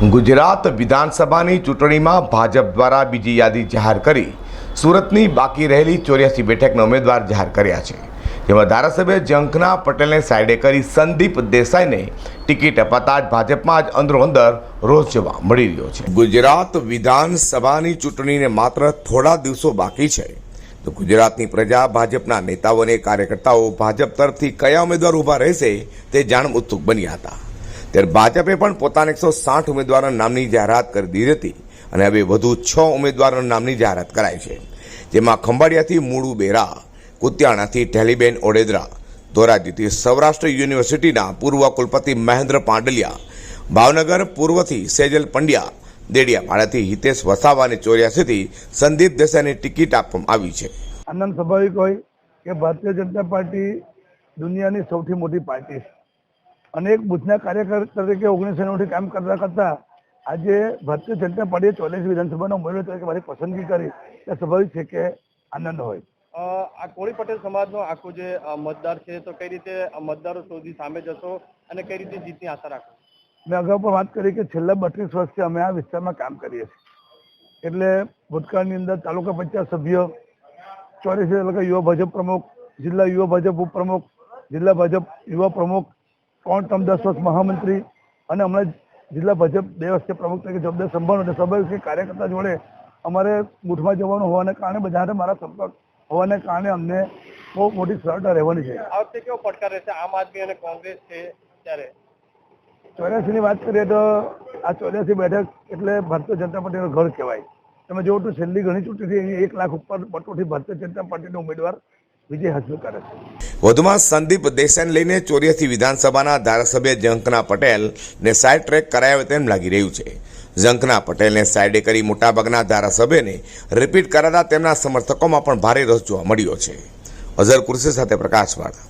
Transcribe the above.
ગુજરાત વિધાનસભાની ચૂંટણીમાં ભાજપ દ્વારા બીજી યાદી જાહેર કરી. સુરતની બાકી રહેલી ચોર્યાસી બેઠકના ઉમેદવાર જાહેર કર્યા છે. જેમાં ધારાસભ્ય જંખના પટેલને સાઈડે કરી સંદીપ દેસાઈને ટિકિટ અપાતા જ ભાજપમાં જ અંદરોઅંદર રોષ જોવા મળી રહ્યો છે. ગુજરાત વિધાનસભાની ચૂંટણીને માત્ર થોડા દિવસો બાકી છે. તો ગુજરાતની પ્રજા ભાજપના નેતાઓ અને કાર્યકર્તાઓ ભાજપ તરફથી કયા ઉમેદવાર ઊભા રહેશે તે જાણ ઉત્સુક બન્યા હતા. ત્યારે ભાજપે પણ પોતાના એકસો સાઠ ઉમેદવારોના નામની જાહેરાત કરી દીધી હતી અને હવે વધુ છ ઉમેદવારોના નામની જાહેરાત કરાઈ છે. જેમાં ખંભાળિયાથી મૂળુ બેરા, કુતિયાણાથી ટેલીબેન ઓડેદરા, ધોરાજીથી સૌરાષ્ટ્ર યુનિવર્સિટીના પૂર્વ કુલપતિ મહેન્દ્ર પાંડલિયા, ભાવનગર પૂર્વથી સેજલ પંડ્યા, દેડિયાપાડાથી હિતેશ વસાવા અને ચોર્યાસીથી સંદીપ દેસાઈની ટિકિટ આપવામાં આવી છે. આનંદ સ્વાભાવિક હોય કે ભારતીય જનતા પાર્ટી દુનિયાની સૌથી મોટી પાર્ટી છે. અને એક બુથના કાર્યકર તરીકે ઓગણીસો નવથી કામ કરતા કરતા આજે ભારતીય જનતા પાર્ટીએ ચોલીસ વિધાનસભાના ઉમેદવાર તરીકે મારી પસંદગી કરી. એ સ્વાભાવિક છે કે આનંદ હોય. આ કોળી પટેલ સમાજનો આખો જે મતદાર છે તો કઈ રીતે મતદારો સુધી સામે જશો અને કઈ રીતે જીતની આશા રાખો? મેં અગાઉ પણ વાત કરી કે છેલ્લા બત્રીસ વર્ષથી અમે આ વિસ્તારમાં કામ કરીએ છીએ. એટલે ભૂતકાળની અંદર તાલુકા પંચાયત સભ્ય ચોરીસ તાલુકા યુવા ભાજપ પ્રમુખ જિલ્લા યુવા ભાજપ ઉપપ્રમુખ જિલ્લા ભાજપ યુવા પ્રમુખ ત્રણ તમ દસ વર્ષ મહામંત્રી? અને હમણાં જિલ્લા ભાજપ બે વર્ષથી પ્રમુખ તરીકે જવાબદાર સંભાળો અને સ્વાભાવિક કાર્યકર્તા જોડે અમારે બૂથમાં જવાનું હોવાને કારણે બધાને મારા સંપર્ક હોવાને કારણે અમને બહુ મોટી સરળતા રહેવાની છે. આ વખતે કેવો પડકાર રહેશે? આમ આદમી અને કોંગ્રેસ છે ત્યારે? ચોર્યાસીની વાત કરીએ તો આ ચોર્યાસી બેઠક એટલે ભારતીય જનતા પાર્ટીનું ઘર કહેવાય. તમે જોવો તો છેલ્લી ઘણી ચૂંટણીથી અહીં એક લાખ ઉપર પટોથી ભારતીય જનતા પાર્ટીનો ઉમેદવાર વિજય હાંસલ કરે છે. વધુમાં સંદીપ દેસાઈને લઈને ચોર્યાસી વિધાનસભાના ધારાસભ્ય જંકના પટેલને સાઇડ ટ્રેક કરાયો તેમ લાગી રહ્યું છે. ઝંખના પટેલને સાઈડે કરી મોટાભાગના ધારાસભ્યને રિપીટ કરાતા તેમના સમર્થકોમાં પણ ભારે રસ જોવા મળ્યો છે. અઝર કુર્સી સાથે પ્રકાશવાળા